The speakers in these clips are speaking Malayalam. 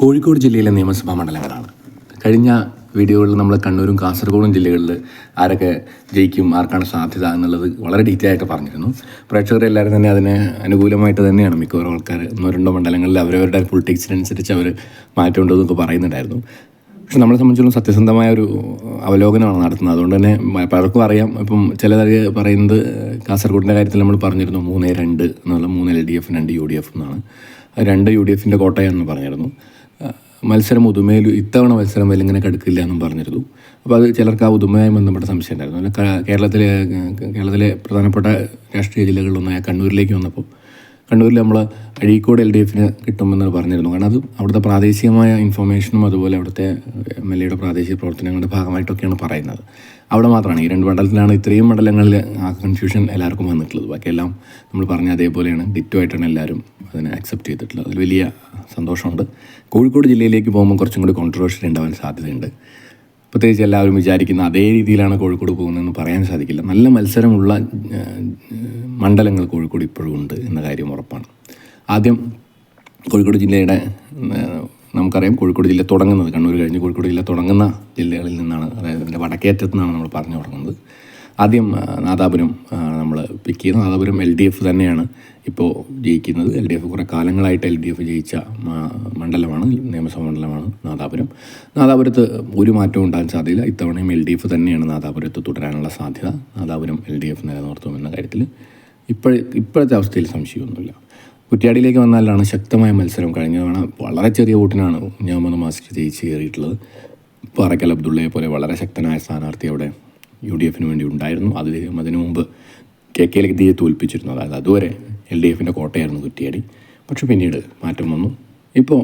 കോഴിക്കോട് ജില്ലയിലെ നിയമസഭാ മണ്ഡലങ്ങളാണ്. കഴിഞ്ഞ വീഡിയോകളിൽ നമ്മൾ കണ്ണൂരും കാസർഗോഡും ജില്ലകളിൽ ആരൊക്കെ ജയിക്കും ആർക്കാണ് സാധ്യത എന്നുള്ളത് വളരെ ഡീറ്റെയിൽ ആയിട്ട് പറഞ്ഞിരുന്നു. പ്രേക്ഷകരെല്ലാവരും തന്നെ അതിന് അനുകൂലമായിട്ട് തന്നെയാണ് മിക്കവാറും ആൾക്കാർ ഒന്നോ രണ്ടോ മണ്ഡലങ്ങളിൽ അവരവരുടെ പൊളിറ്റിക്സിനനുസരിച്ച് അവർ മാറ്റമുണ്ടെന്നൊക്കെ പറയുന്നുണ്ടായിരുന്നു. പക്ഷെ നമ്മളെ സംബന്ധിച്ചിടത്തോളം സത്യസന്ധമായ ഒരു അവലോകനമാണ് നടത്തുന്നത്. അതുകൊണ്ട് തന്നെ പലർക്കും അറിയാം. ഇപ്പം ചിലർ പറയുന്നത് കാസർഗോഡിന്റെ കാര്യത്തിൽ നമ്മൾ പറഞ്ഞിരുന്നു മൂന്ന് രണ്ട് എന്നുള്ള മൂന്ന് എൽ ഡി എഫ് രണ്ട് യു ഡി എഫ് എന്നാണ്. രണ്ട് യു ഡി എഫിന്റെ കോട്ടയാണെന്ന് പറഞ്ഞിരുന്നു. മത്സരം ഉദുമയിൽ ഇത്തവണ മത്സരം വലിങ്ങനെ കടുക്കില്ല എന്നും പറഞ്ഞിരുന്നു. അപ്പോൾ അത് ചിലർക്ക് ആ ഉദുമയുമായി ബന്ധപ്പെട്ട സംശയം ഉണ്ടായിരുന്നു കേരളത്തിലെ കേരളത്തിലെ പ്രധാനപ്പെട്ട രാഷ്ട്രീയ ജില്ലകളിലൊന്നായ കണ്ണൂരിലേക്ക് വന്നപ്പോൾ കണ്ണൂരിൽ നമ്മൾ അഴീക്കോട് എൽ ഡി എഫിന് കിട്ടുമെന്ന് പറഞ്ഞിരുന്നു. കാരണം അത് അവിടുത്തെ പ്രാദേശികമായ ഇൻഫർമേഷനും അതുപോലെ അവിടുത്തെ എം എൽ എയുടെ പ്രാദേശിക പ്രവർത്തനങ്ങളുടെ ഭാഗമായിട്ടൊക്കെയാണ് പറയുന്നത്. അവിടെ മാത്രമാണ്. ഈ രണ്ട് മണ്ഡലത്തിലാണ് ഇത്രയും മണ്ഡലങ്ങളിൽ ആ കൺഫ്യൂഷൻ എല്ലാവർക്കും വന്നിട്ടുള്ളത്. ബാക്കിയെല്ലാം നമ്മൾ പറഞ്ഞ അതേപോലെയാണ്. ഡിറ്റോ ആയിട്ടാണ് എല്ലാവരും അതിനെ അക്സെപ്റ്റ് ചെയ്തിട്ടുള്ളത്. അതിൽ വലിയ സന്തോഷമുണ്ട്. കോഴിക്കോട് ജില്ലയിലേക്ക് പോകുമ്പോൾ കുറച്ചും കൂടി കോൺട്രവേഴ്സി ഉണ്ടാവാൻ സാധ്യതയുണ്ട്. പ്രത്യേകിച്ച് എല്ലാവരും വിചാരിക്കുന്ന അതേ രീതിയിലാണ് കോഴിക്കോട് പോകുന്നതെന്ന് പറയാൻ സാധിക്കില്ല. നല്ല മത്സരമുള്ള മണ്ഡലങ്ങൾ കോഴിക്കോട് ഇപ്പോഴും ഉണ്ട് എന്ന കാര്യം ഉറപ്പാണ്. ആദ്യം കോഴിക്കോട് ജില്ലയുടെ നമുക്കറിയാം കോഴിക്കോട് ജില്ല തുടങ്ങുന്നത് കണ്ണൂർ കഴിഞ്ഞ് കോഴിക്കോട് ജില്ല തുടങ്ങുന്ന ജില്ലകളിൽ നിന്നാണ് അതായത് അതിന്റെ വടക്കേറ്റത്തു നിന്നാണ് നമ്മൾ പറഞ്ഞു തുടങ്ങുന്നത്. ആദ്യം നാദാപുരം നമ്മൾ പിക്ക് ചെയ്യുന്നത്. നാദാപുരം എൽ ഡി എഫ് തന്നെയാണ്. ഇപ്പോൾ ജയിക്കുന്നത് എൽ ഡി എഫ് കുറേ കാലങ്ങളായിട്ട് എൽ ഡി എഫ് ജയിച്ച മണ്ഡലമാണ് നിയമസഭാ മണ്ഡലമാണ് നാദാപുരം. നാദാപുരത്ത് ഒരു മാറ്റവും ഉണ്ടാകാൻ സാധ്യതയില്ല. ഇത്തവണയും എൽ ഡി എഫ് തന്നെയാണ് നാദാപുരത്ത് തുടരാനുള്ള സാധ്യത. നാദാപുരം എൽ ഡി എഫ് നിലനിർത്തുമെന്ന കാര്യത്തിൽ ഇപ്പോഴ ഇപ്പോഴത്തെ അവസ്ഥയിൽ സംശയമൊന്നുമില്ല. കുറ്റ്യാടിയിലേക്ക് വന്നാലാണ് ശക്തമായ മത്സരം. കഴിഞ്ഞ തവണ വളരെ ചെറിയ വോട്ടിനാണ് ഞാമത് മാസ്ക് ജയിച്ച് കയറിയിട്ടുള്ളത്. പറക്കൽ അബ്ദുള്ളയെ പോലെ വളരെ ശക്തനായ സ്ഥാനാർത്ഥി അവിടെ യു ഡി എഫിന് വേണ്ടി ഉണ്ടായിരുന്നു. അത് അതിനു മുമ്പ് കെ കെയിലേക്ക് തീയെ തോൽപ്പിച്ചിരുന്നു അതായത് അതുവരെ എൽ ഡി എഫിന്റെ കോട്ടയായിരുന്നു കുറ്റിയാടി. പക്ഷെ പിന്നീട് മാറ്റം വന്നു. ഇപ്പോൾ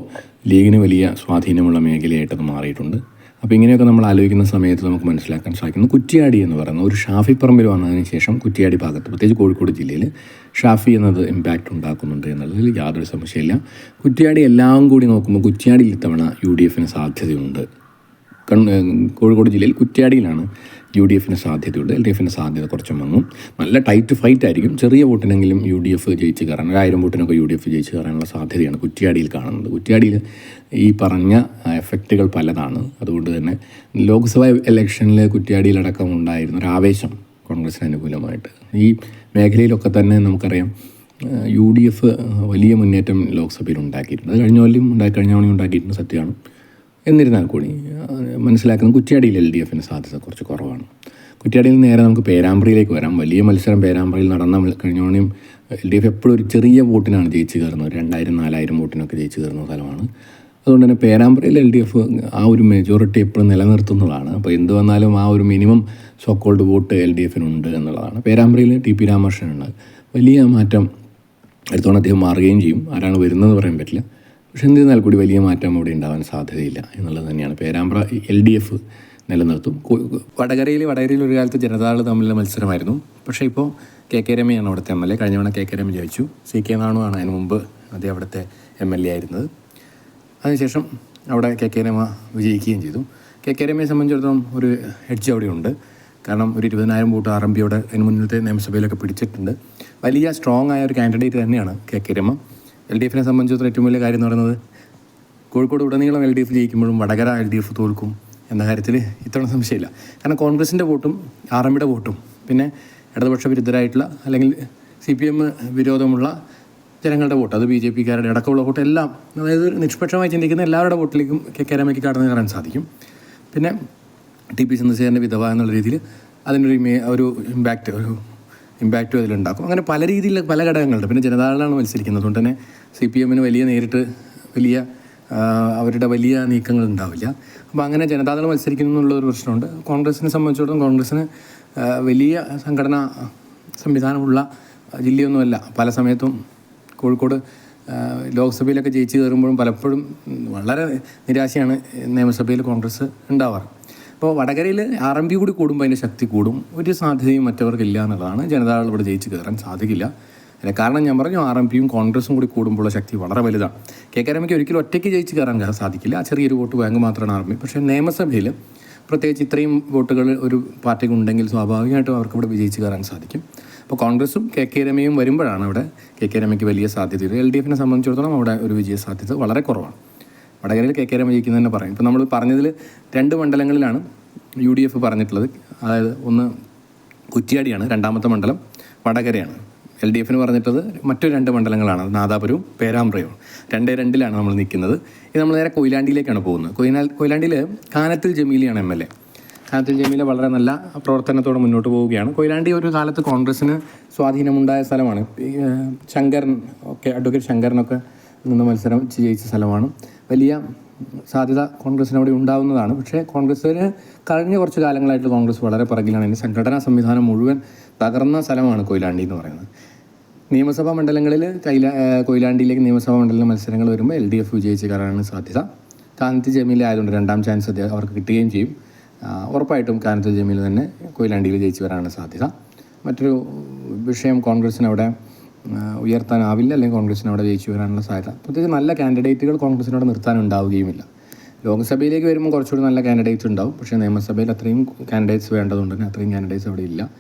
ലീഗിന് വലിയ സ്വാധീനമുള്ള മേഖലയായിട്ടത് മാറിയിട്ടുണ്ട്. അപ്പോൾ ഇങ്ങനെയൊക്കെ നമ്മൾ ആലോചിക്കുന്ന സമയത്ത് നമുക്ക് മനസ്സിലാക്കാൻ സാധിക്കുന്നു. കുറ്റിയാടി എന്ന് പറയുന്നത് ഒരു ഷാഫി പറമ്പിൽ വന്നതിന് ശേഷം കുറ്റിയാടി ഭാഗത്ത് പ്രത്യേകിച്ച് കോഴിക്കോട് ജില്ലയിൽ ഷാഫി എന്നത് ഇമ്പാക്റ്റ് ഉണ്ടാക്കുന്നുണ്ട് എന്നുള്ളതിൽ യാതൊരു സംശയമില്ല കുറ്റിയാടി എല്ലാം കൂടി നോക്കുമ്പോൾ കുറ്റിയാടിയിൽ ഇത്തവണ യു ഡി എഫിന് സാധ്യതയുണ്ട്. കോഴിക്കോട് ജില്ലയിൽ കുറ്റ്യാടിയിലാണ് യു ഡി എഫിന് സാധ്യതയുണ്ട്. എൽ ഡി എഫിന് സാധ്യത കുറച്ച് മങ്ങും നല്ല ടൈറ്റ് ഫൈറ്റ് ആയിരിക്കും. ചെറിയ വോട്ടിനെങ്കിലും യു ഡി എഫ് ജയിച്ച് കയറാൻ ഒരു ആയിരം വോട്ടിനൊക്കെ യു ഡി എഫ് ജയിച്ച് കയറാനുള്ള സാധ്യതയാണ് കുറ്റ്യാടിയിൽ കാണുന്നത്. കുറ്റ്യാടിയിൽ ഈ പറഞ്ഞ എഫക്റ്റുകൾ പലതാണ്. അതുകൊണ്ട് തന്നെ ലോക്സഭാ ഇലക്ഷനിൽ കുറ്റ്യാടിയിലടക്കം ഉണ്ടായിരുന്ന ഒരു ആവേശം കോൺഗ്രസിന് അനുകൂലമായിട്ട്. ഈ മേഖലയിലൊക്കെ തന്നെ നമുക്കറിയാം യു ഡി എഫ് വലിയ മുന്നേറ്റം ലോക്സഭയിൽ ഉണ്ടാക്കിയിട്ടുണ്ട്. അത് കഴിഞ്ഞ കൊല്ലം ഉണ്ടായി കഴിഞ്ഞ തവണയും ഉണ്ടാക്കിയിട്ടുണ്ട് സത്യമാണ്. എന്നിരുന്നാൽ കൂടി മനസ്സിലാക്കുന്ന കുറ്റ്യാടിയിൽ എൽ ഡി എഫിന് സാധ്യത കുറച്ച് കുറവാണ്. കുറ്റ്യാടിയിൽ നേരെ നമുക്ക് പേരാമ്പ്രയിലേക്ക് വരാം. വലിയ മത്സരം പേരാമ്പ്രയിൽ നടന്ന കഴിഞ്ഞോണിയും എൽ ഡി എഫ് എപ്പോഴും ഒരു ചെറിയ വോട്ടിനാണ് ജയിച്ച് കയറുന്നത്. രണ്ടായിരം നാലായിരം വോട്ടിനൊക്കെ ജയിച്ച് കയറുന്ന സ്ഥലമാണ്. അതുകൊണ്ട് തന്നെ പേരാമ്പ്രയിൽ എൽ ഡി എഫ് ആ ഒരു മെജോറിറ്റി എപ്പോഴും നിലനിർത്തുന്നതാണ്. അപ്പോൾ എന്ത് വന്നാലും ആ ഒരു minimum so called vote L D എഫിനുണ്ട് എന്നുള്ളതാണ്. പേരാമ്പ്രയിൽ ടി പി രാമകൃഷ്ണനുണ്ട്. വലിയ മാറ്റം അടുത്തോണം അദ്ദേഹം മാറുകയും ചെയ്യും. ആരാണ് വരുന്നതെന്ന് പറയാൻ പറ്റില്ല. പക്ഷെ എന്നിരുന്നാൽ കൂടി വലിയ മാറ്റം അവിടെ ഉണ്ടാവാൻ സാധ്യതയില്ല എന്നുള്ളത് തന്നെയാണ്. പേരാമ്പ്ര എൽ ഡി എഫ് നിലനിർത്തും. വടകരയിൽ വടകരയിൽ ഒരു കാലത്ത് ജനതാദൾ തമ്മിലുള്ള മത്സരമായിരുന്നു. പക്ഷേ ഇപ്പോൾ കെ കെ രമയാണ് അവിടുത്തെ എം എൽ എ. കഴിഞ്ഞ തവണ കെ കെ രമ ജയിച്ചു. സി കെ നാണു ആണ് അതിന് മുമ്പ് അദ്ദേഹം അവിടുത്തെ എം എൽ എ ആയിരുന്നത്. അതിനുശേഷം അവിടെ കെ കെ രമ വിജയിക്കുകയും ചെയ്തു. കെ കെ രമയെ സംബന്ധിച്ചിടത്തോളം ഒരു എഡ്ജ് അവിടെയുണ്ട് കാരണം ഒരു ഇരുപതിനായിരം വോട്ട് ആർ എം പിയോടെ അതിന് മുന്നിലത്തെ നിയമസഭയിലൊക്കെ പിടിച്ചിട്ടുണ്ട്. വലിയ സ്ട്രോങ് ആയ ഒരു കാൻഡിഡേറ്റ് തന്നെയാണ് K K Rama L D എഫിനെ സംബന്ധിച്ചിടത്തോളം ഏറ്റവും വലിയ കാര്യം എന്ന് പറയുന്നത് കോഴിക്കോട് ഉടനീളം എൽ ഡി എഫ് ജയിക്കുമ്പോഴും വടകര എൽ ഡി എഫ് തോൽക്കും എന്ന കാര്യത്തിൽ ഇത്തവണ സംശയമില്ല. കാരണം കോൺഗ്രസിന്റെ വോട്ടും ആർ എം പിയുടെ വോട്ടും പിന്നെ ഇടതുപക്ഷ വിരുദ്ധരായിട്ടുള്ള അല്ലെങ്കിൽ സി പി എം വിരോധമുള്ള ജനങ്ങളുടെ വോട്ട് അത് ബി ജെ പിക്കാരുടെ അടക്കമുള്ള വോട്ട് എല്ലാം അതായത് നിഷ്പക്ഷമായി ചിന്തിക്കുന്ന എല്ലാവരുടെ വോട്ടിലേക്കും കെ കെ രമയ്ക്ക് കടന്നു കയറാൻ സാധിക്കും. പിന്നെ ടി പി ചന്ദ്രശേഖരന്റെ വിധവ എന്നുള്ള രീതിയിൽ അതിനൊരു ഒരു ഇമ്പാക്റ്റ് ഒരു ഇമ്പാക്റ്റും അതിലുണ്ടാക്കും. അങ്ങനെ പല രീതിയിലുള്ള പല ഘടകങ്ങളുണ്ട്. പിന്നെ ജനതാദളാണ് മത്സരിക്കുന്നത്. അതുകൊണ്ട് തന്നെ സി പി എമ്മിന് വലിയ നേരിട്ട് വലിയ അവരുടെ വലിയ നീക്കങ്ങൾ ഉണ്ടാവില്ല അപ്പോൾ അങ്ങനെ ജനതാദൾ മത്സരിക്കുന്നു എന്നുള്ളൊരു പ്രശ്നമുണ്ട്. കോൺഗ്രസിനെ സംബന്ധിച്ചിടത്തോളം കോൺഗ്രസ്സിന് വലിയ സംഘടനാ സംവിധാനമുള്ള ജില്ലയൊന്നുമല്ല. പല സമയത്തും കോഴിക്കോട് ലോക്സഭയിലൊക്കെ ജയിച്ചു കയറുമ്പോഴും പലപ്പോഴും വളരെ നിരാശയാണ് നിയമസഭയിൽ കോൺഗ്രസ് ഉണ്ടാവാറ്. അപ്പോൾ വടകരയിൽ ആർ എം പി കൂടി കൂടുമ്പോൾ അതിന്റെ ശക്തി കൂടും. ഒരു സാധ്യതയും മറ്റവർക്കില്ല എന്നുള്ളതാണ്. ജനതാദൾ ഇവിടെ ജയിച്ച് കയറാൻ സാധിക്കില്ല. അതിന് കാരണം ഞാൻ പറഞ്ഞു ആർ എം പിയും കോൺഗ്രസും കൂടി കൂടുമ്പോഴുള്ള ശക്തി വളരെ വലുതാണ്. കെ കെ രമയ്ക്ക് ഒരിക്കലും ഒറ്റയ്ക്ക് ജയിച്ച് കയറാൻ സാധിക്കില്ല. ആ ചെറിയൊരു വോട്ട് ബാങ്ക് മാത്രമാണ് ആർ എം പി പക്ഷേ നിയമസഭയിൽ പ്രത്യേകിച്ച് ഇത്രയും വോട്ടുകൾ ഒരു പാർട്ടിക്ക് ഉണ്ടെങ്കിൽ സ്വാഭാവികമായിട്ടും അവർക്ക് ഇവിടെ വിജയിച്ച് കയറാൻ സാധിക്കും. അപ്പോൾ കോൺഗ്രസും കെ കെ രമയും വരുമ്പോഴാണ് അവിടെ കെ കെ രമയ്ക്ക് വലിയ സാധ്യത എൽ ഡി എഫിനെ സംബന്ധിച്ചിടത്തോളം അവിടെ ഒരു വിജയ സാധ്യത വളരെ കുറവാണ്. വടകരയിൽ കെ കെ രമ ജയിക്കുന്നു തന്നെ പറയും. ഇപ്പോൾ നമ്മൾ പറഞ്ഞതിൽ രണ്ട് മണ്ഡലങ്ങളിലാണ് യു ഡി എഫ് പറഞ്ഞിട്ടുള്ളത്. അതായത് ഒന്ന് കുറ്റിയാടിയാണ് രണ്ടാമത്തെ മണ്ഡലം വടകരയാണ്. എൽ ഡി എഫിന് പറഞ്ഞിട്ടത് മറ്റു രണ്ട് മണ്ഡലങ്ങളാണ് നാദാപുരവും പേരാമ്പ്രയും. രണ്ടേ രണ്ടിലാണ് നമ്മൾ നിൽക്കുന്നത്. ഇത് നമ്മൾ നേരെ കൊയിലാണ്ടിയിലേക്കാണ് പോകുന്നത്. കൊയിലാ കൊയിലാണ്ടിയിൽ Kanathil ജമീലിയാണ് M L A. Kanathil Jameela വളരെ നല്ല പ്രവർത്തനത്തോടെ മുന്നോട്ട് പോവുകയാണ്. കൊയിലാണ്ടി ഒരു കാലത്ത് കോൺഗ്രസ്സിന് സ്വാധീനമുണ്ടായ സ്ഥലമാണ്. ശങ്കരൻ ഒക്കെ അഡ്വക്കേറ്റ് ശങ്കരനൊക്കെ നിന്ന് മത്സരം ജയിച്ച സ്ഥലമാണ്. വലിയ സാധ്യത കോൺഗ്രസിന് അവിടെ ഉണ്ടാവുന്നതാണ്. പക്ഷേ കോൺഗ്രസ്സിന് കഴിഞ്ഞ കുറച്ച് കാലങ്ങളായിട്ട് കോൺഗ്രസ് വളരെ പിറകിലാണ്. ഇനി സംഘടനാ സംവിധാനം മുഴുവൻ തകർന്ന സ്ഥലമാണ് കൊയിലാണ്ടി എന്ന് പറയുന്നത്. നിയമസഭാ മണ്ഡലങ്ങളിൽ കൈല കൊയിലാണ്ടിയിലേക്ക് നിയമസഭാ മണ്ഡല മത്സരങ്ങൾ വരുമ്പോൾ എൽ ഡി എഫ് വിജയിച്ച് കയറാനാണ് സാധ്യത. കാനത്ത് ജമീൽ ആയതുകൊണ്ട് രണ്ടാം ചാൻസ് അവർക്ക് കിട്ടുകയും ചെയ്യും. ഉറപ്പായിട്ടും കാനത്ത് ജമീൽ തന്നെ കൊയിലാണ്ടിയിൽ ജയിച്ച് വരാനാണ് സാധ്യത. മറ്റൊരു വിഷയം കോൺഗ്രസിന് അവിടെ ഉയർത്താനാവില്ല. അല്ലെങ്കിൽ കോൺഗ്രസിന് അവിടെ ജയിച്ചു വരാനുള്ള സാധ്യത. പ്രത്യേകിച്ച് നല്ല കാൻഡിഡേറ്റുകൾ കോൺഗ്രസിനോട് നിർത്താനുണ്ടാവുകയുമില്ല ലോക്സഭയിലേക്ക് വരുമ്പോൾ കുറച്ചുകൂടി നല്ല കാൻഡിഡേറ്റ്സ് ഉണ്ടാവും. പക്ഷേ നിയമസഭയിൽ അത്രയും കാൻഡിഡേറ്റ്സ് വേണ്ടതുകൊണ്ട് തന്നെ അത്രയും കാൻഡിഡേറ്റ്സ് അവിടെ ഇല്ല.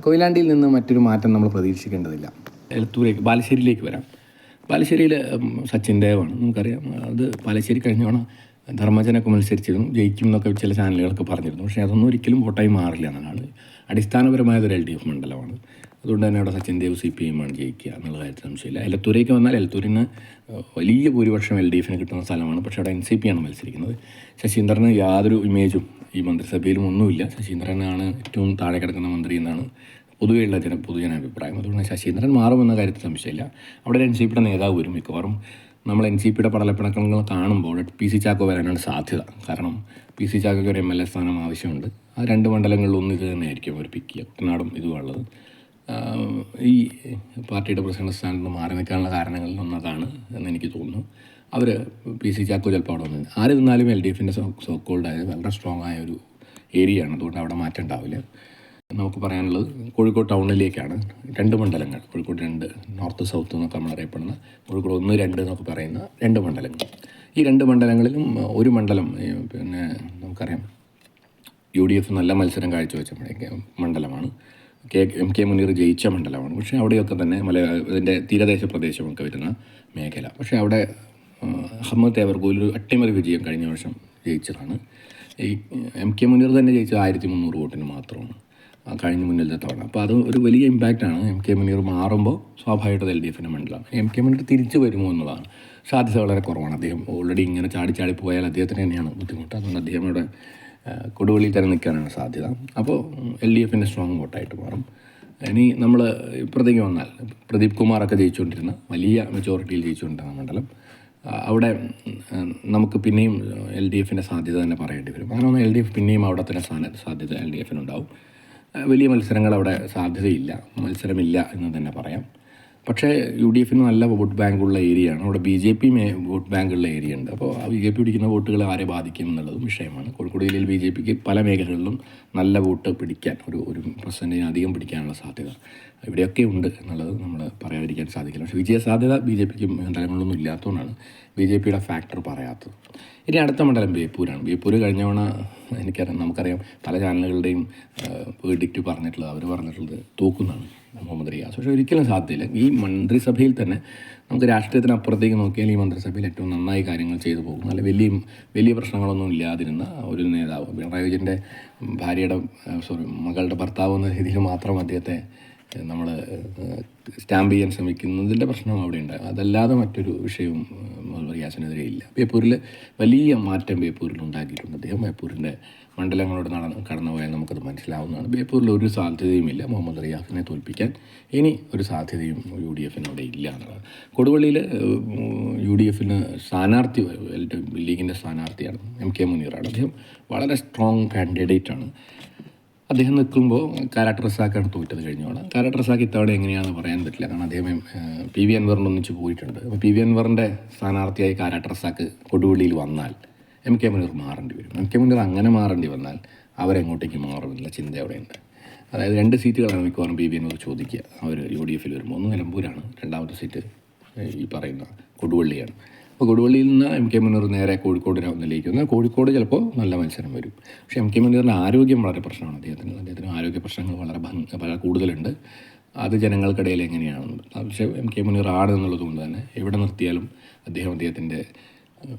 കൊയിലാണ്ടിയിൽ നിന്ന് മറ്റൊരു മാറ്റം നമ്മൾ പ്രതീക്ഷിക്കേണ്ടതില്ല. എലത്തൂരേക്ക് ബാലുശ്ശേരിയിലേക്ക് വരാം. ബാലുശ്ശേരിയിൽ സച്ചിൻ ദേവാണ്. നമുക്കറിയാം അത് ബാലുശ്ശേരി കഴിഞ്ഞ തവണ ധർമ്മജനൊക്കെ മത്സരിച്ചിരുന്നു. ജയിക്കും എന്നൊക്കെ ചില ചാനലുകളൊക്കെ പറഞ്ഞിരുന്നു. പക്ഷേ അതൊന്നും ഒരിക്കലും വോട്ടായി മാറില്ല എന്നാണ്. അടിസ്ഥാനപരമായതൊരു എൽ ഡി എഫ് മണ്ഡലമാണ്. അതുകൊണ്ട് തന്നെ അവിടെ സച്ചിൻ ദേവ് സി പി എമ്മാണ് ജയിക്കുക എന്നുള്ള കാര്യത്തിൽ സംശയമില്ല. എലത്തൂരേക്ക് വന്നാൽ എലത്തൂരിന് വലിയ ഭൂരിപക്ഷം എൽ ഡി എഫിന് കിട്ടുന്ന സ്ഥലമാണ്. പക്ഷേ അവിടെ എൻ സി പി ആണ് മത്സരിക്കുന്നത്. ശശീന്ദ്രന് യാതൊരു ഇമേജും ഈ മന്ത്രിസഭയിലും ഒന്നുമില്ല. ശശീന്ദ്രനാണ് ഏറ്റവും താഴെ കിടക്കുന്ന മന്ത്രി എന്നാണ് പൊതുവെയുള്ള ജന പൊതുജനാഭിപ്രായം അതുകൊണ്ട് ശശീന്ദ്രൻ മാറുമെന്ന കാര്യത്തിൽ സംശയമില്ല. അവിടെ എൻ സി പിയുടെ നേതാവ് വരും മിക്കവാറും. നമ്മൾ എൻ സി പിയുടെ പടലപ്പിണക്കങ്ങൾ കാണുമ്പോൾ പി സി ചാക്കോ വരാനാണ് സാധ്യത. കാരണം പി സി ചാക്കോയ്ക്ക് ഒരു എം എൽ എ സ്ഥാനം ആവശ്യമുണ്ട്. ആ രണ്ട് മണ്ഡലങ്ങളിലൊന്നും ഇത് തന്നെയായിരിക്കും അവർ പിക്ക് ചെയ്യുക. കുട്ടനാടും ഇതുമുള്ളത് ഈ പാർട്ടിയുടെ പ്രസിഡന്റ് സ്ഥാനത്ത് നിന്ന് മാറി നിൽക്കാനുള്ള കാരണങ്ങളിൽ ഒന്നതാണ് എന്ന് എനിക്ക് തോന്നുന്നു. അവർ പി സി ചാക്കോ ചിലപ്പോൾ അവിടെ വന്നു ആര് നിന്നാലും എൽ ഡി എഫിന്റെ സോ കോൾഡ് ആയ വളരെ സ്ട്രോങ് ആയ ഒരു ഏരിയയാണ്. അതുകൊണ്ട് അവിടെ മാറ്റം ഉണ്ടാവില്ല. നമുക്ക് പറയാനുള്ളത് കോഴിക്കോട് ടൗണിലേക്കാണ്. രണ്ട് മണ്ഡലങ്ങൾ. കോഴിക്കോട് രണ്ട് നോർത്ത് സൗത്ത് എന്നൊക്കെ നമ്മൾ അറിയപ്പെടുന്ന കോഴിക്കോട് ഒന്ന് രണ്ട് എന്നൊക്കെ പറയുന്ന രണ്ട് മണ്ഡലങ്ങൾ. ഈ രണ്ട് മണ്ഡലങ്ങളിലും ഒരു മണ്ഡലം പിന്നെ നമുക്കറിയാം യു ഡി എഫ് നല്ല മത്സരം കാഴ്ചവെച്ച മണ്ഡ- മണ്ഡലമാണ്. കെ എം കെ മുനീർ ജയിച്ച മണ്ഡലമാണ്. പക്ഷേ അവിടെയൊക്കെ തന്നെ മല ഇതിന്റെ തീരദേശ പ്രദേശമൊക്കെ വരുന്ന മേഖല. പക്ഷേ അവിടെ അഹമ്മദ് തേവർഗോയിൽ ഒരു അട്ടിമറി വിജയം കഴിഞ്ഞ വർഷം ജയിച്ചതാണ്. ഈ എം കെ മുനീർ തന്നെ ജയിച്ചത് ആയിരത്തി മുന്നൂറ് വോട്ടിന് മാത്രമാണ്. കഴിഞ്ഞ മുന്നിലത്തെ തവണ. അപ്പോൾ അത് ഒരു വലിയ ഇമ്പാക്റ്റാണ് എം കെ മുനീർ മാറുമ്പോൾ സ്വാഭാവികമായിട്ട് എൽ ഡി എഫിന്റെ മണ്ഡലം എം കെ മുനീർ തിരിച്ചു വരുമോ എന്നുള്ളതാണ്. സാധ്യത വളരെ കുറവാണ്. അദ്ദേഹം ഓൾറെഡി ഇങ്ങനെ ചാടി ചാടി പോയാൽ അദ്ദേഹത്തിന് തന്നെയാണ് ബുദ്ധിമുട്ട്. അതുകൊണ്ട് അദ്ദേഹം ഇവിടെ കൊടുവള്ളിയിൽ തന്നെ നിൽക്കാനാണ് സാധ്യത. അപ്പോൾ എൽ ഡി എഫിന്റെ സ്ട്രോങ് വോട്ടായിട്ട് മാറും. ഇനി നമ്മൾ ഇപ്പുറത്തേക്ക് വന്നാൽ പ്രദീപ് കുമാറൊക്കെ ജയിച്ചുകൊണ്ടിരുന്ന വലിയ മെജോറിറ്റിയിൽ ജയിച്ചുകൊണ്ടിരുന്ന മണ്ഡലം അവിടെ നമുക്ക് പിന്നെയും എൽ ഡി എഫിന്റെ സാധ്യത തന്നെ പറയേണ്ടി വരും. അങ്ങനെ വന്നാൽ എൽ ഡി എഫ് പിന്നെയും അവിടെ തന്നെ സാധ്യത എൽ ഡി എഫിനുണ്ടാവും വലിയ മത്സരങ്ങൾ അവിടെ സാധ്യതയില്ല. മത്സരമില്ല എന്ന് തന്നെ പറയാം. പക്ഷേ യു ഡി എഫിന് നല്ല വോട്ട് ബാങ്കുള്ള ഏരിയയാണ്. അവിടെ ബി ജെ പി വോട്ട് ബാങ്കുള്ള ഏരിയ ഉണ്ട്. അപ്പോൾ ബി ജെ പി പിടിക്കുന്ന വോട്ടുകൾ ആരെ ബാധിക്കും എന്നുള്ളതും വിഷയമാണ്. കോഴിക്കോട് ജില്ലയിൽ ബി ജെ പിക്ക് പല മേഖലകളിലും നല്ല വോട്ട് പിടിക്കാൻ ഒരു ഒരു പെർസെന്റേജ് അധികം പിടിക്കാനുള്ള സാധ്യത ഇവിടെയൊക്കെ ഉണ്ട് എന്നുള്ളത് നമ്മൾ പറയാതിരിക്കാൻ സാധിക്കില്ല. പക്ഷേ വിജയ സാധ്യത ബി ജെ പിക്ക് മണ്ഡലങ്ങളൊന്നും ഇല്ലാത്തതുകൊണ്ടാണ് ബി ജെ പിയുടെ ഫാക്ടർ പറയാത്തത്. ഇനി അടുത്ത മണ്ഡലം ബേപ്പൂരാണ്. ബേപ്പൂർ കഴിഞ്ഞ തവണ എനിക്കറിയാം നമുക്കറിയാം പല ചാനലുകളുടെയും വേർഡിക്റ്റ് പറഞ്ഞിട്ടുള്ളത് അവർ പറഞ്ഞിട്ടുള്ളത് തോക്കുന്നതാണ്. മുഹമ്മദ് റിയാസ്. പക്ഷേ ഒരിക്കലും സാധ്യതയില്ല. ഈ മന്ത്രിസഭയിൽ തന്നെ നമുക്ക് രാഷ്ട്രീയത്തിന് അപ്പുറത്തേക്ക് നോക്കിയാൽ ഈ മന്ത്രിസഭയിൽ ഏറ്റവും നന്നായി കാര്യങ്ങൾ ചെയ്തു പോകും. നല്ല വലിയ വലിയ പ്രശ്നങ്ങളൊന്നും ഇല്ലാതിരുന്ന ഒരു നേതാവ്. പിണറായി വിജയന്റെ ഭാര്യയുടെ സോറി മകളുടെ ഭർത്താവ് എന്ന രീതിയിൽ മാത്രം അദ്ദേഹത്തെ നമ്മൾ സ്റ്റാമ്പ് ചെയ്യാൻ ശ്രമിക്കുന്നതിന്റെ പ്രശ്നം അവിടെയുണ്ട് അതല്ലാതെ മറ്റൊരു വിഷയവും റിയാസിനെതിരെ ഇല്ല. ബേപ്പൂരിൽ വലിയ മാറ്റം ബേപ്പൂരിൽ ഉണ്ടാക്കിയിട്ടുണ്ട്. അദ്ദേഹം ബേപ്പൂരിന്റെ മണ്ഡലങ്ങളോട് നടന്ന് കടന്നു പോയാൽ നമുക്കത് മനസ്സിലാവുന്നതാണ്. ബേപ്പൂരിൽ ഒരു സാധ്യതയുമില്ല മുഹമ്മദ് റിയാസിനെ തോൽപ്പിക്കാൻ ഇനി ഒരു സാധ്യതയും യു ഡി എഫിന് അവിടെ ഇല്ല എന്നുള്ളത് കൊടുവള്ളിയിൽ യു ഡി എഫിന് സ്ഥാനാർത്ഥി ലീഗിന്റെ സ്ഥാനാർത്ഥിയാണ് എം കെ മുനീറാണ്. അദ്ദേഹം വളരെ സ്ട്രോങ് കാൻഡിഡേറ്റാണ് അദ്ദേഹം നിൽക്കുമ്പോൾ കാരാട്ട് റസാക്കാണ് തോറ്റത് കഴിഞ്ഞോളെ കാരാട്ട് റസാക്ക് ഇത്തവണ എങ്ങനെയാണെന്ന് പറയാൻ പറ്റില്ല. കാരണം അദ്ദേഹം പി വി അൻവറിന്റെ ഒന്നിച്ച് പോയിട്ടുണ്ട്. അപ്പോൾ പി വി അൻവറിന്റെ സ്ഥാനാർത്ഥിയായി കാരാട്ട് റസാക്ക് കൊടുവള്ളിയിൽ വന്നാൽ എം കെ മുനീർ മാറേണ്ടി വരും. എം കെ മുനീർ അങ്ങനെ മാറേണ്ടി വന്നാൽ അവരെങ്ങോട്ടേക്ക് മാറുമെന്നുള്ള ചിന്ത അവിടെയുണ്ട്. അതായത് രണ്ട് സീറ്റുകളാണ് മിക്കവാറും പി വി അൻവർ ചോദിക്കുക. അവർ യു ഡി എഫിൽ വരുമ്പോൾ ഒന്ന് നിലമ്പൂരാണ് രണ്ടാമത്തെ സീറ്റ് ഈ പറയുന്ന കൊടുവള്ളിയാണ്. അപ്പോൾ കൊടുവള്ളിയിൽ നിന്ന് എം കെ മുനീർ നേരെ കോഴിക്കോട് ഒന്നിലേക്ക് വന്നാൽ കോഴിക്കോട് ചിലപ്പോൾ നല്ല മത്സരം വരും. പക്ഷേ എം കെ മുനീറിന്റെ ആരോഗ്യം വളരെ പ്രശ്നമാണ്. അദ്ദേഹത്തിന് അദ്ദേഹത്തിന് ആരോഗ്യ പ്രശ്നങ്ങൾ വളരെ വളരെ കൂടുതലുണ്ട്. അത് ജനങ്ങൾക്കിടയിൽ എങ്ങനെയാണെന്ന്. പക്ഷേ എം കെ മുനീർ ആണ് എന്നുള്ളത് കൊണ്ട് തന്നെ എവിടെ നിർത്തിയാലും അദ്ദേഹം അദ്ദേഹത്തിന്റെ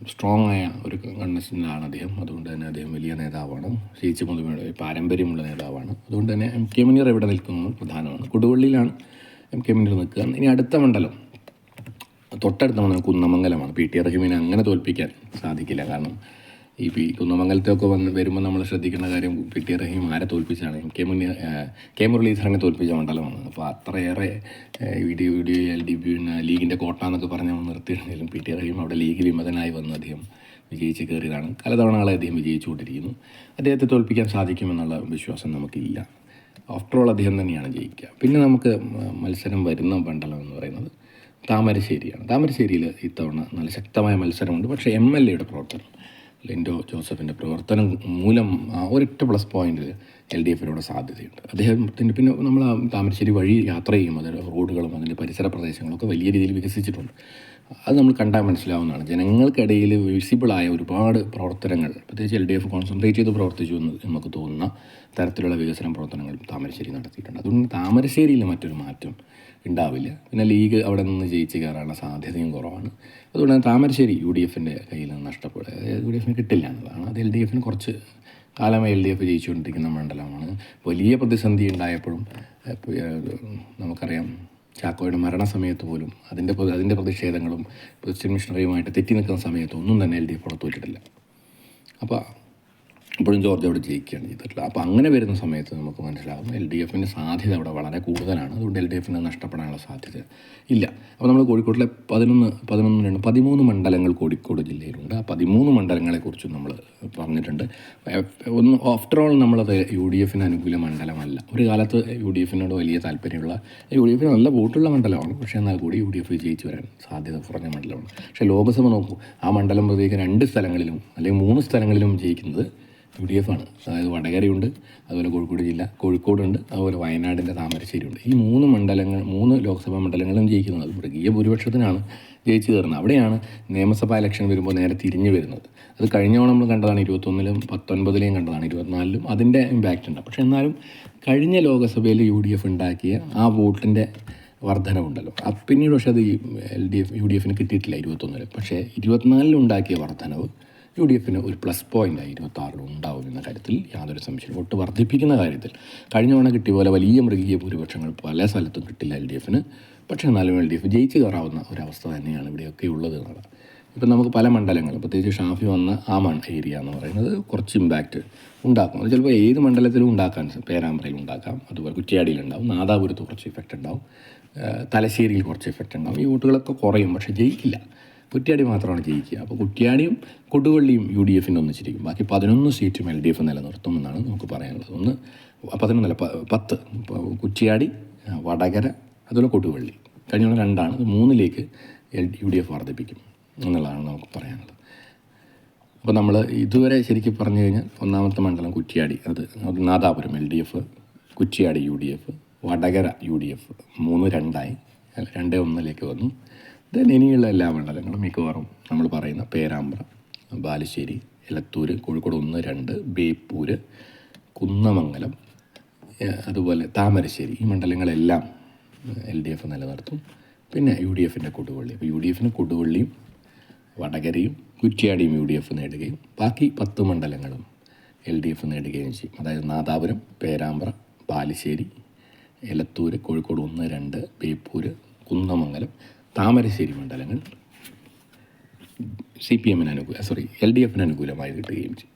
സ്ട്രോങ് ആയ ഒരു കണ്ടസ്റ്റന്റാണ് അദ്ദേഹം. അതുകൊണ്ട് തന്നെ അദ്ദേഹം വലിയ നേതാവാണ്. ശീച്ച് മുതുമയുടെ പാരമ്പര്യമുള്ള നേതാവാണ്. അതുകൊണ്ട് തന്നെ എം കെ മുനീർ എവിടെ നിൽക്കുന്നത് പ്രധാനമാണ്. കൊടുവള്ളിയിലാണ് എം കെ മുനീർ നിൽക്കുക. ഇനി അടുത്ത മണ്ഡലം. തൊട്ടടുത്ത മണ്ഡലം കുന്നമംഗലമാണ്. പി ടി റഹീമിനെ അങ്ങനെ തോൽപ്പിക്കാൻ സാധിക്കില്ല. കാരണം ഈ പി കുന്നമംഗലത്തൊക്കെ വന്ന് വരുമ്പോൾ നമ്മൾ ശ്രദ്ധിക്കേണ്ട കാര്യം പി ടി റഹീം ആരെ തോൽപ്പിച്ചാണ്? കെ മുനി കെ മുരളീധരനെ തോൽപ്പിച്ച മണ്ഡലമാണ്. അപ്പോൾ അത്രയേറെ വീഡിയോ വീഡിയോ എൽ ഡി പിന്നെ ലീഗിന്റെ കോട്ട എന്നൊക്കെ പറഞ്ഞ് നമ്മൾ നിർത്തിയിരുന്നെങ്കിലും പി ടി റഹീം അവിടെ ലീഗ് വിമതനായി വന്ന് അദ്ദേഹം വിജയിച്ച് കയറിയതാണ്. പലതവണകളെ അദ്ദേഹം വിജയിച്ചുകൊണ്ടിരിക്കുന്നു. അദ്ദേഹത്തെ തോൽപ്പിക്കാൻ സാധിക്കുമെന്നുള്ള വിശ്വാസം നമുക്കില്ല. ആഫ്റ്റർ ഓൾ അദ്ദേഹം തന്നെയാണ് ജയിക്കുക. പിന്നെ നമുക്ക് മത്സരം വരുന്ന മണ്ഡലം എന്ന് പറയുന്നത് താമരശ്ശേരിയാണ്. താമരശ്ശേരിയിൽ ഇത്തവണ നല്ല ശക്തമായ മത്സരമുണ്ട്. പക്ഷേ എം എൽ എയുടെ പ്രവർത്തനം ലിൻഡോ ജോസഫിന്റെ പ്രവർത്തനം മൂലം ഒരൊറ്റ പ്ലസ് പോയിന്റിൽ എൽ ഡി എഫിനോട് സാധ്യതയുണ്ട്. അദ്ദേഹത്തിന്റെ പിന്നെ നമ്മൾ താമരശ്ശേരി വഴി യാത്ര ചെയ്യും അതിന്റെ റോഡുകളും അതിന്റെ പരിസര പ്രദേശങ്ങളൊക്കെ വലിയ രീതിയിൽ വികസിച്ചിട്ടുണ്ട്. അത് നമ്മൾ കണ്ടാൽ മനസ്സിലാവുന്നതാണ്. ജനങ്ങൾക്കിടയിൽ വിസിബിളായ ഒരുപാട് പ്രവർത്തനങ്ങൾ പ്രത്യേകിച്ച് എൽ ഡി എഫ് കോൺസെൻട്രേറ്റ് ചെയ്ത് പ്രവർത്തിച്ചു എന്ന് നമുക്ക് തോന്നുന്ന തരത്തിലുള്ള വികസന പ്രവർത്തനങ്ങൾ താമരശ്ശേരി നടത്തിയിട്ടുണ്ട്. അതുകൊണ്ട് താമരശ്ശേരിയിൽ മറ്റൊരു മാറ്റം ഉണ്ടാവില്ല. പിന്നെ ലീഗ് അവിടെ നിന്ന് ജയിച്ച് കയറാനുള്ള സാധ്യതയും കുറവാണ്. അതുകൊണ്ട് തന്നെ താമരശ്ശേരി യു ഡി എഫിന്റെ കയ്യിൽ നിന്ന് നഷ്ടപ്പെടുക. യു ഡി എഫിന് കിട്ടില്ല എന്നതാണ് അത് എൽ ഡി എഫിന് കുറച്ച് കാലമായി എൽ ഡി എഫ് ജയിച്ചുകൊണ്ടിരിക്കുന്ന മണ്ഡലമാണ്. വലിയ പ്രതിസന്ധി ഉണ്ടായപ്പോഴും നമുക്കറിയാം ചാക്കോയുടെ മരണസമയത്ത് പോലും അതിന്റെ അതിന്റെ പ്രതിഷേധങ്ങളും ക്രിസ്ത്യൻ മിഷണറിയുമായിട്ട് തെറ്റി നിൽക്കുന്ന സമയത്തും ഒന്നും തന്നെ എൽ ഡി എഫ് പുറത്തുവിട്ടിട്ടില്ല അപ്പോൾ ഇപ്പോഴും ജോർജ് അവിടെ ജയിക്കുകയാണ് ചെയ്തിട്ടുള്ളത്. അപ്പോൾ അങ്ങനെ വരുന്ന സമയത്ത് നമുക്ക് മനസ്സിലാകും എൽ ഡി എഫിന്റെ സാധ്യത അവിടെ വളരെ കൂടുതലാണ്. അതുകൊണ്ട് എൽ ഡി എഫിന് നഷ്ടപ്പെടാനുള്ള സാധ്യത ഇല്ല. അപ്പോൾ നമ്മൾ കോഴിക്കോട്ടിലെ പതിനൊന്ന് പതിനൊന്ന് രണ്ട് പതിമൂന്ന് മണ്ഡലങ്ങൾ കോഴിക്കോട് ജില്ലയിലുണ്ട്. ആ പതിമൂന്ന് മണ്ഡലങ്ങളെക്കുറിച്ചും നമ്മൾ പറഞ്ഞിട്ടുണ്ട്. ഒന്ന് ആഫ്റ്റർ ഓൾ നമ്മളത് യു ഡി എഫിന് അനുകൂല മണ്ഡലമല്ല. ഒരു കാലത്ത് യു ഡി എഫിനോട് വലിയ താല്പര്യമുള്ള യു ഡി എഫിന് നല്ല വോട്ടുള്ള മണ്ഡലമാണ്. പക്ഷേ എന്നാൽ കൂടി യു ഡി എഫ് ജയിച്ചു വരാൻ സാധ്യത കുറഞ്ഞ മണ്ഡലമാണ്. പക്ഷേ ലോകസഭ നോക്കൂ ആ മണ്ഡലം പ്രത്യേകിച്ച് രണ്ട് സ്ഥലങ്ങളിലും അല്ലെങ്കിൽ മൂന്ന് സ്ഥലങ്ങളിലും ജയിക്കുന്നത് യു ഡി എഫ് ആണ്. അതായത് വടകരയുണ്ട് അതുപോലെ കോഴിക്കോട് ജില്ല കോഴിക്കോടുണ്ട് അതുപോലെ വയനാടിന്റെ താമരശ്ശേരിയുണ്ട്. ഈ മൂന്ന് മണ്ഡലങ്ങൾ മൂന്ന് ലോക്സഭാ മണ്ഡലങ്ങളും ജയിക്കുന്നത് മൃഗീയ ഭൂരിപക്ഷത്തിനാണ് ജയിച്ചു കയറുന്നത് അവിടെയാണ് നിയമസഭാ ഇലക്ഷൻ വരുമ്പോൾ നേരെ തിരിഞ്ഞു വരുന്നത്. അത് കഴിഞ്ഞ തവണ നമ്മൾ കണ്ടതാണ് ഇരുപത്തൊന്നിലും പത്തൊൻപതിലെയും കണ്ടതാണ് ഇരുപത്തിനാലിലും. അതിന്റെ ഇമ്പാക്റ്റ് ഉണ്ട്. പക്ഷേ എന്നാലും കഴിഞ്ഞ ലോകസഭയിൽ യു ഡി എഫ് ഉണ്ടാക്കിയ ആ വോട്ടിന്റെ വർധനവുണ്ടല്ലോ. ആ പിന്നീട് പക്ഷേ അത് L D F U D എഫിന് കിട്ടിയിട്ടില്ല ഇരുപത്തൊന്നിൽ പക്ഷേ ഇരുപത്തിനാലിൽ ഉണ്ടാക്കിയ വർധനവ് യു ഡി എഫിന് ഒരു പ്ലസ് പോയിന്റായി ഇരുപത്തി ഉണ്ടാവും എന്ന കാര്യത്തിൽ യാതൊരു സംശയം വോട്ട് വർദ്ധിപ്പിക്കുന്ന കാര്യത്തിൽ കഴിഞ്ഞ തവണ കിട്ടിയ പോലെ വലിയ മൃഗീയ ഭൂരിപക്ഷങ്ങൾ പല സ്ഥലത്തും കിട്ടില്ല എൽ ഡി എഫിന് പക്ഷേ എന്നാലും എൽ ഡി എഫ് ജയിച്ച് കയറാവുന്ന ഒരവസ്ഥ തന്നെയാണ് ഇവിടെയൊക്കെ ഉള്ളത് എന്നുള്ളത്. ഇപ്പം നമുക്ക് പല മണ്ഡലങ്ങൾ പ്രത്യേകിച്ച് ഷാഫി വന്ന ആ മൺ ഏരിയ എന്ന് പറയുന്നത് കുറച്ച് ഇമ്പാക്റ്റ് ഉണ്ടാക്കും. അത് ചിലപ്പോൾ ഏത് മണ്ഡലത്തിലും ഉണ്ടാക്കാൻ പേരാമ്പ്രയിൽ ഉണ്ടാക്കാം. അതുപോലെ കുറ്റ്യാടിയിലുണ്ടാവും നാദാപുരത്ത് കുറച്ച് ഇഫക്റ്റ് ഉണ്ടാവും. തലശ്ശേരിയിൽ കുറച്ച് ഇഫക്റ്റ് ഉണ്ടാവും. ഈ വോട്ടുകളൊക്കെ കുറയും പക്ഷേ ജയിക്കില്ല. കുറ്റ്യാടി മാത്രമാണ് ജയിക്കുക. അപ്പോൾ കുറ്റ്യാടിയും കൊടുവള്ളിയും യു ഡി എഫിന്റെ ഒന്നിച്ചിരിക്കും ബാക്കി പതിനൊന്ന് സീറ്റും എൽ ഡി എഫ് നിലനിർത്തുമെന്നാണ് നമുക്ക് പറയാനുള്ളത്. ഒന്ന് പതിനൊന്നല്ല പത്ത്. കുറ്റ്യാടി വടകര അതുപോലെ കൊടുവള്ളി. കഴിഞ്ഞ രണ്ടാണ്. അത് മൂന്നിലേക്ക് എൽ യു ഡി എഫ് വർദ്ധിപ്പിക്കും എന്നുള്ളതാണ് നമുക്ക് പറയാനുള്ളത്. അപ്പോൾ നമ്മൾ ഇതുവരെ ശരിക്കും പറഞ്ഞു കഴിഞ്ഞാൽ ഒന്നാമത്തെ മണ്ഡലം കുറ്റ്യാടി അത് Nadapuram L D F Kuttiadi U D F Vadakara U D F മൂന്ന് രണ്ടായി. രണ്ട് ഒന്നിലേക്ക് വന്നു. ദെൻ ഇനിയുള്ള എല്ലാ മണ്ഡലങ്ങളും മിക്കവാറും നമ്മൾ പറയുന്ന പേരാമ്പ്ര ബാലുശ്ശേരി എലത്തൂര് കോഴിക്കോട് ഒന്ന് രണ്ട് ബേപ്പൂര് കുന്നമംഗലം അതുപോലെ താമരശ്ശേരി ഈ മണ്ഡലങ്ങളെല്ലാം എൽ ഡി എഫ് നിലനിർത്തും. പിന്നെ യു ഡി എഫിന്റെ കൊടുവള്ളി അപ്പോൾ യു ഡി എഫിന് കൊടുവള്ളിയും വടകരയും കുറ്റിയാടിയും യു ഡി എഫ് നേടുകയും ബാക്കി പത്ത് മണ്ഡലങ്ങളും എൽ ഡി എഫ് നേടുകയും ചെയ്യും. അതായത് നാദാപുരം പേരാമ്പ്ര ബാലുശ്ശേരി എലത്തൂർ കോഴിക്കോട് ഒന്ന് രണ്ട് ബേപ്പൂര് കുന്നമംഗലം താമരശ്ശേരി മണ്ഡലങ്ങൾ സി പി എമ്മിന് അനുകൂല സോറി എൽ ഡി എഫിന് അനുകൂലമായി കിട്ടുകയും ചെയ്യും.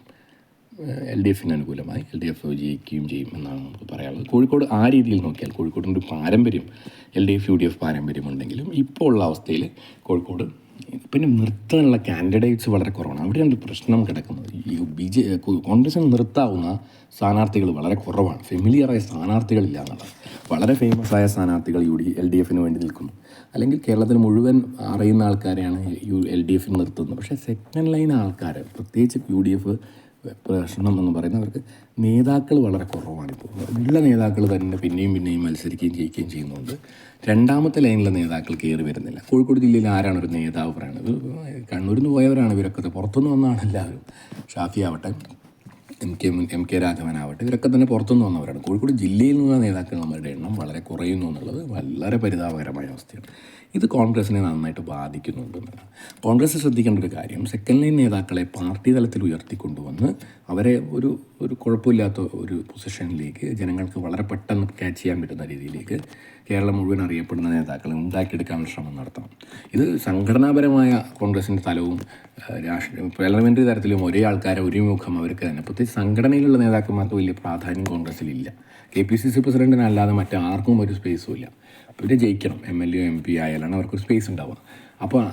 എൽ ഡി എഫിന് അനുകൂലമായി എൽ ഡി എഫ് വിജയിക്കുകയും ചെയ്യും എന്നാണ് നമുക്ക് പറയാനുള്ളത്. കോഴിക്കോട് ആ രീതിയിൽ നോക്കിയാൽ കോഴിക്കോടിന്റെ പാരമ്പര്യം L D F U D F പാരമ്പര്യമുണ്ടെങ്കിലും ഇപ്പോൾ ഉള്ള അവസ്ഥയിൽ കോഴിക്കോട് പിന്നെ നിർത്താനുള്ള കാൻഡിഡേറ്റ്സ് വളരെ കുറവാണ്. അവിടെയാണ് പ്രശ്നം കിടക്കുന്നത്. ഈ ബി ജെ കോൺഗ്രസിന് നിർത്താവുന്ന സ്ഥാനാർത്ഥികൾ വളരെ കുറവാണ്. ഫെമിലിയറായ സ്ഥാനാർത്ഥികളില്ല എന്നുള്ളത്. വളരെ ഫേമസ് ആയ സ്ഥാനാർത്ഥികൾ യു ഡി എൽ ഡി എഫിന് വേണ്ടി നിൽക്കുന്നു. അല്ലെങ്കിൽ കേരളത്തിൽ മുഴുവൻ അറിയുന്ന ആൾക്കാരെയാണ് യു എൽ ഡി എഫിന് നിർത്തുന്നത്. പക്ഷേ സെക്കൻഡ് ലൈൻ ആൾക്കാർ പ്രത്യേകിച്ച് യു ഡി എഫ് പ്രശ്നം എന്ന് പറയുന്നവർക്ക് നേതാക്കൾ വളരെ കുറവാണിപ്പോൾ ഉള്ള നേതാക്കൾ തന്നെ പിന്നെയും പിന്നെയും മത്സരിക്കുകയും ജയിക്കുകയും ചെയ്യുന്നുണ്ട്. രണ്ടാമത്തെ ലൈനിലെ നേതാക്കൾ കയറി വരുന്നില്ല. കോഴിക്കോട് ജില്ലയിൽ ആരാണ് ഒരു നേതാവ് പറയുന്നത് കണ്ണൂരിൽ നിന്ന് പോയവരാണ് ഇവരൊക്കെ. പുറത്തുനിന്ന് വന്നതാണ് എല്ലാവരും. ഷാഫി ആവട്ടെ എം കെ എം കെ രാഘവനാവട്ടെ ഇവരൊക്കെ തന്നെ പുറത്തുനിന്ന് വന്നവരാണ്. കോഴിക്കോട് ജില്ലയിൽ നിന്നുള്ള നേതാക്കന്മാരുടെ എണ്ണം വളരെ കുറയുന്നു എന്നുള്ളത് വളരെ പരിതാപകരമായ അവസ്ഥയാണ്. ഇത് കോൺഗ്രസിനെ നന്നായിട്ട് ബാധിക്കുന്നുണ്ട് എന്നതാണ് കോൺഗ്രസ് ശ്രദ്ധിക്കേണ്ട ഒരു കാര്യം സെക്കൻഡ് ലൈൻ നേതാക്കളെ പാർട്ടി തലത്തിൽ ഉയർത്തിക്കൊണ്ടുവന്ന് അവരെ ഒരു ഒരു കുഴപ്പമില്ലാത്ത ഒരു പൊസിഷനിലേക്ക് ജനങ്ങൾക്ക് വളരെ പെട്ടെന്ന് ക്യാച്ച് ചെയ്യാൻ പറ്റുന്ന രീതിയിലേക്ക് കേരളം മുഴുവൻ അറിയപ്പെടുന്ന നേതാക്കളെ ഉണ്ടാക്കിയെടുക്കാനുള്ള ശ്രമം നടത്തണം. ഇത് സംഘടനാപരമായ കോൺഗ്രസിന്റെ തലവും രാഷ്ട്രീയ പാർലമെന്ററി തരത്തിലും ഒരേ ആൾക്കാരെ ഒരേ മുഖം അവർക്ക് തന്നെ. പ്രത്യേകിച്ച് സംഘടനയിലുള്ള നേതാക്കന്മാർക്ക് വലിയ പ്രാധാന്യം കോൺഗ്രസ്സിലില്ല കെ പി സി സി പ്രസിഡന്റിനല്ലാതെ മറ്റാർക്കും ഒരു സ്പേസും ഇല്ല. ഇവർ ജയിക്കണം. M L A M P ആയാലാണ് അവർക്കൊരു സ്പേസ് ഉണ്ടാവുക. അപ്പോൾ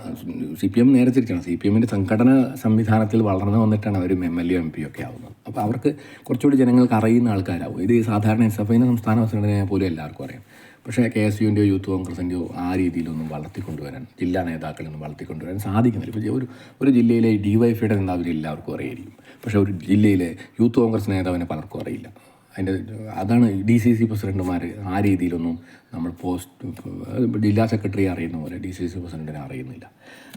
സി പി എം നേരെ തിരിച്ചാണ് സി പി എമ്മിന്റെ സംഘടന സംവിധാനത്തിൽ വളർന്നു വന്നിട്ടാണ് അവർ M L A M P ഒക്കെ ആവുന്നത്. അപ്പോൾ അവർക്ക് കുറച്ചുകൂടി ജനങ്ങൾക്ക് അറിയുന്ന ആൾക്കാരാവും. ഇത് സാധാരണ എസ് എഫ് ഐന്റെ സംസ്ഥാന പ്രസിഡന്റിനെ പോലും എല്ലാവർക്കും അറിയാം. പക്ഷേ കെ എസ് യുവിന്റെയോ യൂത്ത് കോൺഗ്രസിന്റെയോ ആ രീതിയിലൊന്നും വളർത്തിക്കൊണ്ടുവരാൻ ജില്ലാ നേതാക്കളൊന്നും വളർത്തിക്കൊണ്ടുവരാൻ സാധിക്കുന്നില്ല. ഇപ്പോൾ ഒരു ഒരു ജില്ലയിലെ ഡി വൈ എഫിയുടെ നേതാവിനെ എല്ലാവർക്കും അറിയായിരിക്കും. പക്ഷേ ഒരു ജില്ലയിലെ യൂത്ത് കോൺഗ്രസ് നേതാവിനെ പലർക്കും അറിയില്ല. അതിന്റെ അതാണ് ഡി സി സി പ്രസിഡന്റുമാർ ആ രീതിയിലൊന്നും നമ്മൾ പോസ്റ്റ് ജില്ലാ സെക്രട്ടറി അറിയുന്ന പോലെ ഡി സി സി പ്രസിഡന്റിനെ അറിയുന്നില്ല.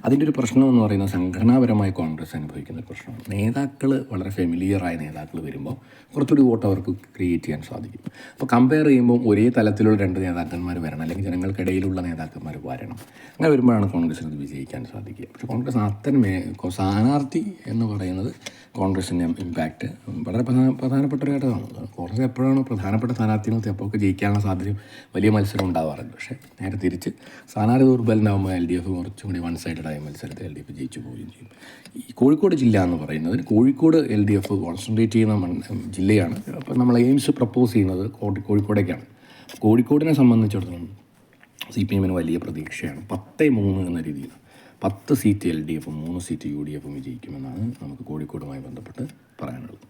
അതിന്റെ ഒരു പ്രശ്നം എന്ന് പറയുന്നത് സംഘടനാപരമായി കോൺഗ്രസ് അനുഭവിക്കുന്ന ഒരു പ്രശ്നമാണ്. നേതാക്കൾ വളരെ ഫെമിലിയറായ നേതാക്കൾ വരുമ്പോൾ കുറച്ചുകൂടി വോട്ട് അവർക്ക് ക്രിയേറ്റ് ചെയ്യാൻ സാധിക്കും. അപ്പോൾ കമ്പയർ ചെയ്യുമ്പോൾ ഒരേ തലത്തിലുള്ള രണ്ട് നേതാക്കന്മാർ വരണം അല്ലെങ്കിൽ ജനങ്ങൾക്കിടയിലുള്ള നേതാക്കന്മാർ വരണം. അങ്ങനെ വരുമ്പോഴാണ് കോൺഗ്രസ്സിന് ഇത് വിജയിക്കാൻ സാധിക്കുക. പക്ഷേ കോൺഗ്രസ് അത്തരം സ്ഥാനാർത്ഥി എന്ന് പറയുന്നത് കോൺഗ്രസിന്റെ ഇമ്പാക്റ്റ് വളരെ പ്രധാന പ്രധാനപ്പെട്ട ഒരു ഘടകമാണ്. കോൺഗ്രസ് എപ്പോഴാണ് പ്രധാനപ്പെട്ട സ്ഥാനാർത്ഥികൾക്ക് എപ്പോഴൊക്കെ ജയിക്കാനുള്ള സാധ്യത വലിയ മത്സരം ഉണ്ടാവാറുണ്ട്. പക്ഷേ നേരെ തിരിച്ച് സ്ഥാനാർത്ഥി ദുർബലനാകുമ്പോൾ എൽ ഡി എഫ് കുറച്ചും കൂടി വൺ സൈഡഡായ മത്സരത്തിൽ എൽ ഡി എഫ് ജയിച്ചു പോവുകയും ചെയ്യും. ഈ കോഴിക്കോട് ജില്ല എന്ന് പറയുന്നത് Kozhikode L D F concentrate ചെയ്യുന്ന ജില്ലയാണ്. അപ്പോൾ നമ്മൾ എയിംസ് പ്രപ്പോസ് ചെയ്യുന്നത് കോഴിക്കോടേക്കാണ്. കോഴിക്കോടിനെ സംബന്ധിച്ചിടത്തോളം സി പി എമ്മിന് വലിയ പ്രതീക്ഷയാണ്. പത്ത് മൂന്ന് എന്ന രീതിയിൽ. പത്ത് സീറ്റ് എൽ ഡി എഫും മൂന്ന് സീറ്റ് യു ഡി എഫും വിജയിക്കുമെന്നാണ് നമുക്ക് കോഴിക്കോടുമായി ബന്ധപ്പെട്ട് പറയാനുള്ളത്.